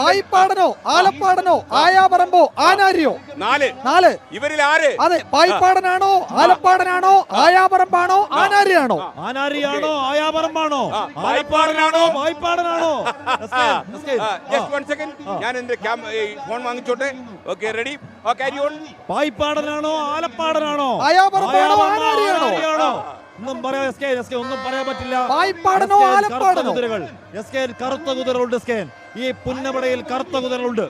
പായിപ്പാടനോ ആലപ്പാടനോ ആയാപറമ്പോ ആനാരിയോ? നാല്. നാല്. ഇവരിൽ ആര്? അതെ പായിപ്പാടനാണോ ആലപ്പാടനാണോ ആയാപറമ്പാണോ ആനാരിയാണോ? ആനാരിയാണോ ആയാപറമ്പാണോ? പായിപ്പാടനാണോ? പായിപ്പാടനാണോ? ജസ്റ്റ് വൺ സെക്കൻഡ് ഞാൻ എന്റെ ഫോൺ വാങ്ങിച്ചോട്ടെ. ഓക്കെ റെഡി ഓൺ പായിപ്പാടനാണോ ആലപ്പാടനാണോ? ആയാപറമ്പാണോ, ആനാരിയാണോ? ഒന്നും പറയാം എസ് കെ എസ് കെ ഒന്നും പറയാൻ പറ്റില്ല. പായിപ്പാടനോ, ആലപ്പാടനോ? കറുത്ത കുതിരകൾ. എസ് കെ കറുത്ത കുതിരകളുണ്ട് എസ് കെ ഈ പുന്നമടയിൽ കറുത്ത കുതിരകളുണ്ട്.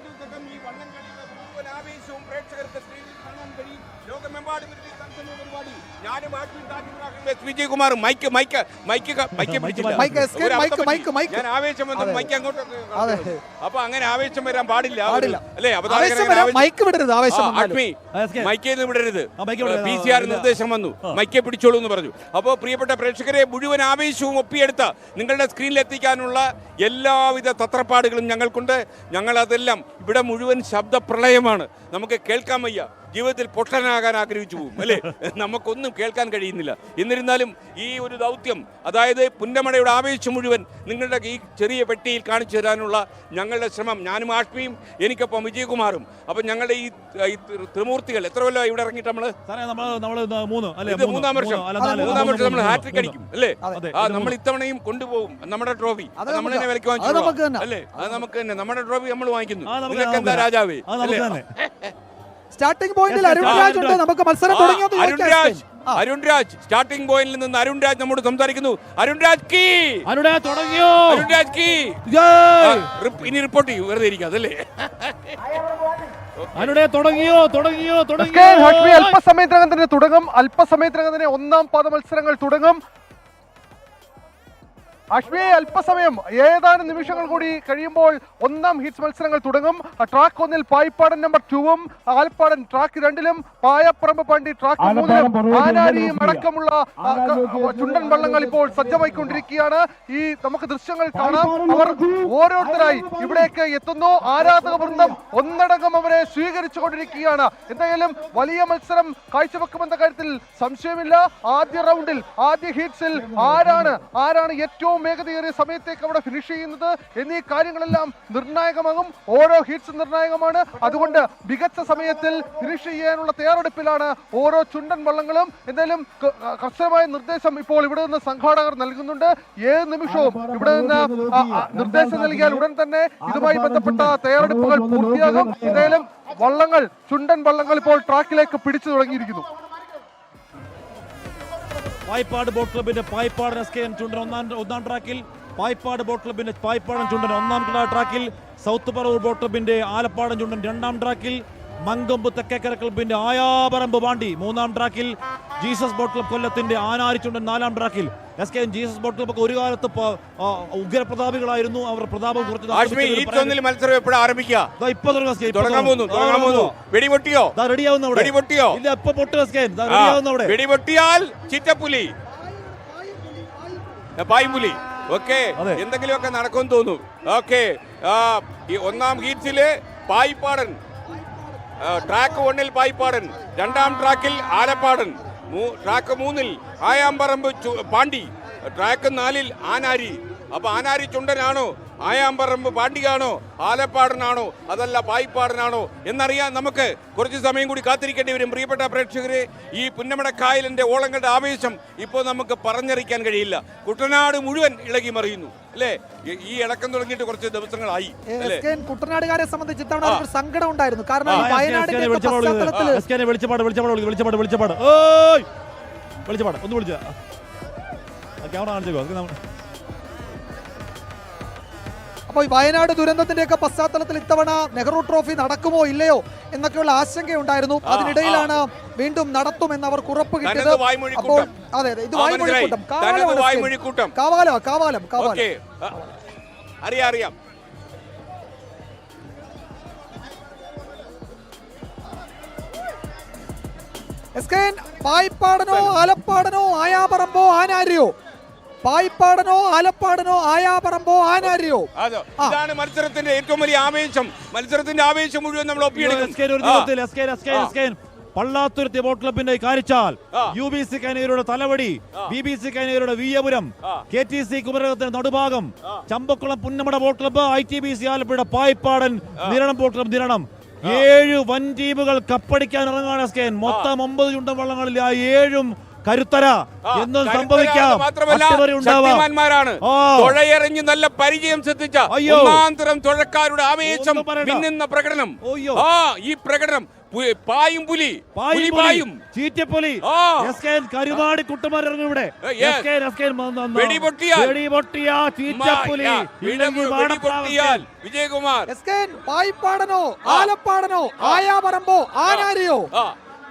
Vijayakumar mike mike mike mike mike, mike, mike, mike. ഞാൻ ആവേശം വന്നു മൈക്ക് അങ്ങോട്ട് അതെ. അപ്പൊ അങ്ങനെ ആവേശം വരാൻ പാടില്ല പാടില്ല. അല്ലേ മൈക്ക് വിടരുത് ആവേശം ആ, വന്നാലും. ആഷ്മി ആ, എസ് കെ. മൈക്കിൽ നിന്ന് വിടരുത്. പി സി ആർ നിർദ്ദേശം വന്നു. മൈക്കെ പിടിച്ചോളൂ എന്ന് പറഞ്ഞു അപ്പോൾ പ്രിയപ്പെട്ട പ്രേക്ഷകരെ മുഴുവൻ ആവേശവും ഒപ്പിയെടുത്ത് നിങ്ങളുടെ സ്ക്രീനിൽ എത്തിക്കാനുള്ള എല്ലാവിധ തത്രപ്പാടുകളും ഞങ്ങൾക്കുണ്ട് ഞങ്ങൾ അതെല്ലാം ഇവിടെ മുഴുവൻ ശബ്ദപ്രളയമാണ് നമുക്ക് കേൾക്കാൻ വയ്യ ജീവിതത്തിൽ പൊട്ടനാകാൻ ആഗ്രഹിച്ചു പോകും അല്ലേ? നമുക്കൊന്നും കേൾക്കാൻ കഴിയുന്നില്ല. എന്നിരുന്നാലും ഈ ഒരു ദൗത്യം അതായത് പുന്നമടയുടെ ആവേശം മുഴുവൻ നിങ്ങളുടെ ഈ ചെറിയ പെട്ടിയിൽ കാണിച്ചു തരാനുള്ള ഞങ്ങളുടെ ശ്രമം. ഞാനും ആഷ്മിയും എനിക്കൊപ്പം വിജയകുമാറും. അപ്പം ഞങ്ങളുടെ ഈ ത്രിമൂർത്തികൾ എത്ര കൊല്ലം ഇവിടെ ഇറങ്ങിയിട്ട് നമ്മൾ മൂന്ന് അല്ലെ? ഇത് മൂന്നാം വർഷം. മൂന്നാം വർഷം നമ്മൾ ഹാട്രിക് അടിക്കും അല്ലേ? ആ നമ്മൾ. ഇത്തവണയും കൊണ്ടുപോകും. നമ്മുടെ ട്രോഫി നമ്മൾ തന്നെ വിലക്ക് വാങ്ങിച്ചു അല്ലേ? അത് നമുക്ക് തന്നെ. നമ്മുടെ ട്രോഫി നമ്മൾ വാങ്ങിക്കുന്നു. നിങ്ങൾക്ക് എന്താ രാജാവേ? അല്ലേ? സ്റ്റാർട്ടിംഗ് പോയിന്റിൽ അരുൺ രാജ് ഉണ്ട്. നമുക്ക് മത്സരം തുടങ്ങിയോ അരുൺരാജ് അരുൺ രാജ്. അരുൺ രാജ്. സ്റ്റാർട്ടിംഗ് പോയിന്റിൽ നിന്ന് അരുൺ രാജ് നമ്മോട് സംസാരിക്കുന്നു. അരുൺ രാജ് കീ. രാജ് തുടങ്ങിയോ? അരുൺ രാജ് കീ. ജയ്! ഇനി റിപ്പോർട്ട് ചെയ്യൂ. വെറുതെ ഇരിക്കാതല്ലേ അതല്ലേ അനുടെ തുടങ്ങിയോ? തുടങ്ങിയോ? തുടങ്ങിയോ? അല്പസമയത്തിനകം തന്നെ തുടങ്ങും. അല്പസമയത്തിനകം തന്നെ ഒന്നാം പാദ മത്സരങ്ങൾ തുടങ്ങും. അഷ്മി അല്പസമയം. ഏതാനും നിമിഷങ്ങൾ കൂടി കഴിയുമ്പോൾ ഒന്നാം ഹിറ്റ്സ് മത്സരങ്ങൾ തുടങ്ങും. ട്രാക്ക് ഒന്നിൽ പായിപ്പാടൻ നമ്പർ ടൂവും ആൽപ്പാടൻ ട്രാക്ക് രണ്ടിലും പായപ്പറമ്പ് പണ്ടി ട്രാക്ക് മൂന്നിലും ആനാരിയും അടക്കമുള്ള ചുണ്ടൻ വള്ളങ്ങൾ ഇപ്പോൾ സജ്ജമായിക്കൊണ്ടിരിക്കുകയാണ്. ഈ നമുക്ക് ദൃശ്യങ്ങൾ കാണാം. അവർ ഓരോരുത്തരായി ഇവിടേക്ക് എത്തുന്നു. ആരാധക വൃന്ദം ഒന്നടങ്കം അവരെ സ്വീകരിച്ചു കൊണ്ടിരിക്കുകയാണ് എന്തായാലും വലിയ മത്സരം കാഴ്ചവെക്കുമെന്ന കാര്യത്തിൽ സംശയമില്ല. ആദ്യ റൗണ്ടിൽ ആദ്യ ഹീറ്റ്സിൽ ആരാണ് ആരാണ് ഏറ്റവും വേഗതയേറിയ സമയത്തേക്ക് അവിടെ ഫിനിഷ് ചെയ്യുന്നത്. എന്നീ കാര്യങ്ങളെല്ലാം നിർണായകമാകും. ഓരോ ഹിറ്റ്സ് നിർണായകമാണ്. അതുകൊണ്ട് മികച്ച സമയത്തിൽ ഫിനിഷ് ചെയ്യാനുള്ള തയ്യാറെടുപ്പിലാണ് ഓരോ ചുണ്ടൻ വള്ളങ്ങളും. എന്തായാലും കർശനമായ നിർദ്ദേശം ഇപ്പോൾ ഇവിടെ നിന്ന് സംഘാടകർ നൽകുന്നുണ്ട്. ഏത് നിമിഷവും ഇവിടെ നിന്ന് നിർദ്ദേശം നൽകിയാൽ ഉടൻ തന്നെ ഇതുമായി ബന്ധപ്പെട്ട തയ്യാറെടുപ്പുകൾ പൂർത്തിയാകും. എന്തായാലും വള്ളങ്ങൾ ചുണ്ടൻ വള്ളങ്ങൾ ഇപ്പോൾ ട്രാക്കിലേക്ക് പിടിച്ചു തുടങ്ങിയിരിക്കുന്നു. പായ്പാട് ബോട്ട് ക്ലബിന്റെ പായ്പാടൻ എസ് കെ എൻ ചുണ്ടൻ ഒന്നാം ഒന്നാം ട്രാക്കിൽ. പായ്പാട് ബോട്ട് ക്ലബിന്റെ പായ്പാടൻ ചുണ്ടൻ ഒന്നാം ട്രാക്കിൽ. സൗത്ത് പറവൂർ ബോട്ട് ക്ലബിന്റെ ആലപ്പാടൻ ചുണ്ടൻ രണ്ടാം ട്രാക്കിൽ. മങ്കൊമ്പ് തെക്കേക്കര ക്ലബിന്റെ ആയാപറമ്പ് പാണ്ടി മൂന്നാം ട്രാക്കിൽ. ജീസസ് ബോട്ട് ക്ലബ് കൊല്ലത്തിന്റെ ആനാരിച്ചുണ്ട് നാലാം ട്രാക്കിൽ. S K Jesus boat club ഒക്കെ ഒരു കാലത്ത് ഉഗ്രപ്രതാപികളായിരുന്നു. അവർ പ്രതാപം കുറച്ച് ആഷ്മി ഈ ഒന്നിൽ മത്സരം എപ്പോഴും ആരംഭിക്കുക? ദാ ഇപ്പൊ തുടങ്ങാം എസ് കെ, ഇപ്പൊ തുടങ്ങാൻ പോകുന്നു തുടങ്ങാൻ വെടിപൊട്ടിയോ ദാ റെഡിയാവുന്ന അവിടെ. വെടിപൊട്ടിയോ ഇല്ല ഇപ്പൊ പൊട്ട് എസ് കെ ദാ ആ, റെഡിയാവുന്ന അവിടെ. വെടിപൊട്ടിയാൽ ചിറ്റപ്പുലി. ഏ, പായ്പുലി. ഓക്കെ അതെ. എന്തെങ്കിലുമൊക്കെ നടക്കുമെന്ന് തോന്നുന്നു. ഓക്കെ ഈ ഒന്നാം ഹീറ്റ്സിൽ പായിപ്പാടൻ. ട്രാക്ക് ഒന്നിൽ പായിപ്പാടൻ. രണ്ടാം ട്രാക്കിൽ ആലപ്പാടൻ. ട്രാക്ക് മൂന്നിൽ ആയാമ്പറമ്പ് പാണ്ടി. ട്രാക്ക് നാലിൽ ആനാരി. അപ്പോൾ ആനാരി ചുണ്ടനാണോ? ആയാമ്പറമ്പ് പാണ്ടിയാണോ ആലപ്പാടനാണോ അതല്ല പായിപ്പാടനാണോ എന്നറിയാൻ നമുക്ക് കുറച്ച് സമയം കൂടി കാത്തിരിക്കേണ്ടി വരും. പ്രിയപ്പെട്ട പ്രേക്ഷകരെ ഈ പുന്നമടക്കായലിന്റെ ഓളങ്ങളുടെ ആവേശം ഇപ്പോൾ നമുക്ക് പറഞ്ഞറിയിക്കാൻ കഴിയില്ല. കുട്ടനാട് മുഴുവൻ ഇളകി മറിയുന്നു അല്ലേ? ഈ- ഇളക്കം തുടങ്ങിയിട്ട് കുറച്ച് ദിവസങ്ങളായി കുട്ടനാടുകാരെ സംബന്ധിച്ച് ഇത്തവണ സങ്കടം ഉണ്ടായിരുന്നു. കാരണം വയനാടിന്റെ വെളിച്ചപ്പാട് വെളിച്ചപ്പാട് വെളിച്ചപ്പാട് വെളിച്ചപ്പാട് ഒന്ന് വിളിച്ച. ക്യാമറ കാണിച്ചേക്കോ? അത് നമ്മ- അപ്പോൾ ഈ വയനാട് ദുരന്തത്തിന്റെയൊക്കെ പശ്ചാത്തലത്തിൽ ഇത്തവണ നെഹ്റു ട്രോഫി നടക്കുമോ ഇല്ലയോ എന്നൊക്കെയുള്ള ആശങ്കയുണ്ടായിരുന്നു. അതിനിടയിലാണ് വീണ്ടും നടത്തുമെന്ന് അവർക്ക് ഉറപ്പ് കിട്ടിയത്. അപ്പോൾ അതെ അതെ ഇത്. വായ്മൊഴിക്കൂട്ടം. കാവാലമാണ്. കാവാലം കാവാലം അറിയാം അറിയാം. എസ് കെ എൻ പായിപ്പാടനോ ആലപ്പാടനോ ആയാപറമ്പോ ആനാരിയോ? പായിപ്പാടനോ ആലപ്പാടനോ ആയാപറമ്പോ ആനാരിയോ? ഇതാണ് മത്സരത്തിന്റെ ഏറ്റവും വലിയ ആവേശം. മത്സരത്തിന്റെ ആവേശം മുഴുവൻ നമ്മൾ ഒപ്പിയെടുക്കും. പള്ളാത്തുരുത്തി ബോട്ട് ക്ലബിന്റെ കാരിച്ചാൽ. യു ബി സി കൈനഗരുടെ തലവടി ബി ബി സി കൈനഗരുടെ Veeyapuram K T C കുമരകത്തിന്റെ Nadubhagam Champakulam Punnamada boat club I T B C ആലപ്പുഴയുടെ പായിപ്പാടൻ നിരണം ബോട്ട് ക്ലബ് നിരണം. ഏഴ് വൻ ടീമുകൾ കപ്പടിക്കാൻ ഇറങ്ങുകയാണ് എസ് കെ മൊത്തം ഒമ്പത് ചുണ്ടൻ വള്ളങ്ങളിൽ ആ ഏഴും കരുത്തര എന്നും സംഭവിക്കാം. ശക്തിമാന്മാരാണ്. തുഴയെറിഞ്ഞ് നല്ല പരിചയം ശ്രദ്ധിച്ച. ഒന്നാന്തരം തുഴക്കാരുടെ ആവേശം പിന്നുന്ന മിന്നുന്ന പ്രകടനം. ആ ഈ പ്രകടനം പായും പുലി. പായും പുലി പുലി, പായും. ചീറ്റപ്പൊലി. ആ. എസ് കെ എൻ കരുമാടി കുട്ടന്മാരിറങ്ങും ഇവിടെ. ഏ, yes. S K N, S K N മ- ന- ന- വെടിപൊട്ടിയാൽ. വെടിപൊട്ടിയാ ചീറ്റപ്പൊലി. മാ- ഇല്ലെങ്കിൽ വെടി വാടപ്രാവ് പൊട്ടിയാൽ വിജയകുമാർ. പായിപ്പാടനോ ആലപ്പാടനോ ആയാപറമ്പോ ആനാരിയോ?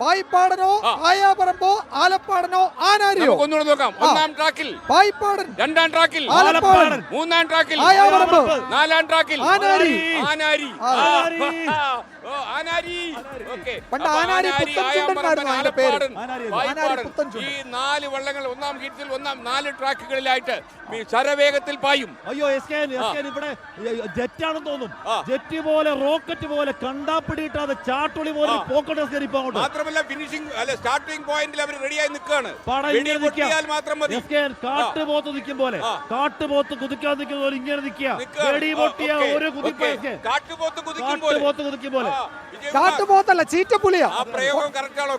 പായിപ്പാടനോ. ആയാപറമ്പോ ആലപ്പാടനോ ആനാരിയോ? ഒന്നുകൂടെ നോക്കാം. ഒന്നാം ട്രാക്കിൽ. പായിപ്പാടൻ രണ്ടാം ട്രാക്കിൽ. ആലപ്പാടൻ. മൂന്നാം ട്രാക്കിൽ. ആയാപറമ്പ്. നാലാം ട്രാക്കിൽ. ആനാരി. ആനാരി. പണ്ട് ആനാരി ആനാരി, പുത്തൻ ആയാമ്പറമ്പൻ, പേര്. ആനാരി അല്ലേ? പായിപ്പാടൻ. ആനാരി പുത്തൻ ചുണ്ടൻ. ഈ നാല് വള്ളങ്ങൾ ഒന്നാം ഹീറ്റിൽ ഒന്നാം നാല് ട്രാക്കുകളിലായിട്ട് ഈ ശരവേഗത്തിൽ പായും. അയ്യോ എസ് കെ എസ് കെ ഇവിടെ ജെറ്റാണെന്ന് തോന്നും. ജെറ്റ് പോലെ റോക്കറ്റ് പോലെ കണ്ടാ പിടിയിട്ടാതെ ചാട്ടുളി പോലെ ആ. പോക്കട്ട് എസ് കെ എൻ ഇപ്പൊ അങ്ങോട്ട്. മാത്രമല്ല ഫിനിഷിംഗ് അല്ല സ്റ്റാർട്ടിംഗ് പോയിന്റിൽ അവർ റെഡിയായി നിൽക്കുകയാണ് മാത്രം മതി. കാട്ടുപോത്ത് നിൽക്കും പോലെ. കാട്ടുപോത്ത് കുതിക്കാൻ നിൽക്കുന്ന പോലെ ഇങ്ങനെ നിൽക്കുക. ഒരു കുതിപ്പ്. കാട്ടുപോത്ത് കുതിക്കും പോലെ. കാട്ടുപോത്തല്ല ആണോ?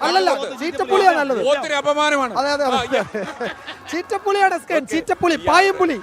അല്ലല്ല ചീറ്റപ്പുളിയാ നല്ലത്. അപമാനമാണ്. അതെ അതെ. ചീറ്റപ്പുളിയാണ് ചീറ്റപ്പുളി ചീറ്റപ്പുലിയാണ്